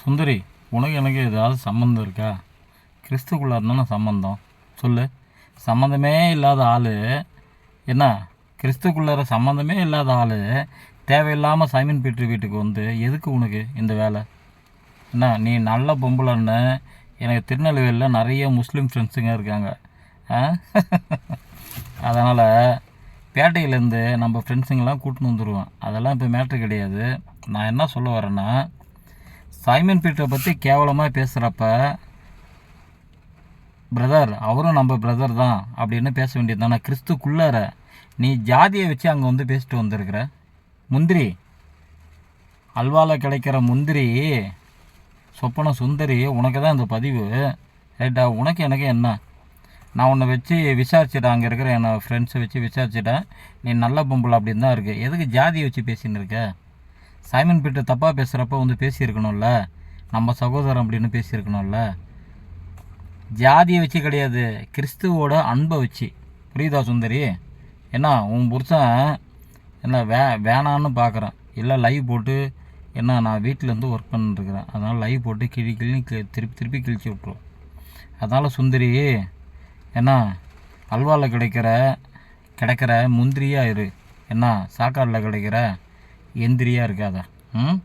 சுந்தரி உனக்கு எனக்கு ஏதாவது சம்மந்தம் இருக்கா? கிறிஸ்துக்குள்ளே தானே சம்மந்தம் சொல்லு. சம்மந்தமே இல்லாத ஆள் என்ன? கிறிஸ்துக்குள்ளார சம்மந்தமே இல்லாத ஆள் தேவையில்லாமல் சைமன் பீட்ரு வீட்டுக்கு வந்து எதுக்கு உனக்கு இந்த வேலை? என்ன நீ நல்ல பொம்பளைன்னு எனக்கு திருநெல்வேலியில் நிறைய முஸ்லீம் ஃப்ரெண்ட்ஸுங்க இருக்காங்க. அதனால் பேட்டையிலேருந்து நம்ம ஃப்ரெண்ட்ஸுங்கெல்லாம் கூட்டின்னு வந்துடுவேன் அதெல்லாம் இப்போ மேட்ரு கிடையாது. நான் என்ன சொல்ல வரேன்னா சைமன் பீட்டரை பற்றி கேவலமாக பேசுகிறப்ப பிரதர் அவரும் நம்ம பிரதர் தான் அப்படின்னு பேச வேண்டியது தானே? கிறிஸ்துக்குள்ளார நீ ஜாதியை வச்சு அங்கே வந்து பேசிட்டு வந்திருக்கிற. முந்திரி அல்வாவில் கிடைக்கிற முந்திரி சொப்பன சுந்தரி உனக்கு தான் இந்த பதிவு. ரைட்டா உனக்கு எனக்கு என்ன? நான் உன்னை வச்சு விசாரிச்சிட்டேன் அங்கே இருக்கிற என்ன ஃப்ரெண்ட்ஸை வச்சு விசாரிச்சிட்டேன். நீ நல்ல பொம்பளை அப்படின்னு தான் இருக்குது எதுக்கு ஜாதியை வச்சு பேசின்னு இருக்க? சைமன் பீட்டர் தப்பாக பேசுகிறப்ப வந்து பேசியிருக்கணும்ல? நம்ம சகோதரன் அப்படின்னு பேசியிருக்கணும்ல? ஜாதியை வச்சு கிடையாது கிறிஸ்துவோட அன்பை வச்சு. புரியுதா சுந்தரி? என்ன உன் புருஷன் என்ன வே வேணான்னு பார்க்குறேன் இல்லை லைவ் போட்டு என்ன நான் வீட்டிலேருந்து ஒர்க் பண்ணிருக்கிறேன் அதனால் லைவ் போட்டு கிழி கிழி கி- திருப்பி திருப்பி கிழிச்சு விட்ருவோம் அதனால் சுந்தரி என்ன அல்வாவில் கிடைக்கிற கிடைக்கிற முந்திரியாக இரு. என்ன சாக்காடில் கிடைக்கிற எந்திரியாக இருக்காதா? ம்?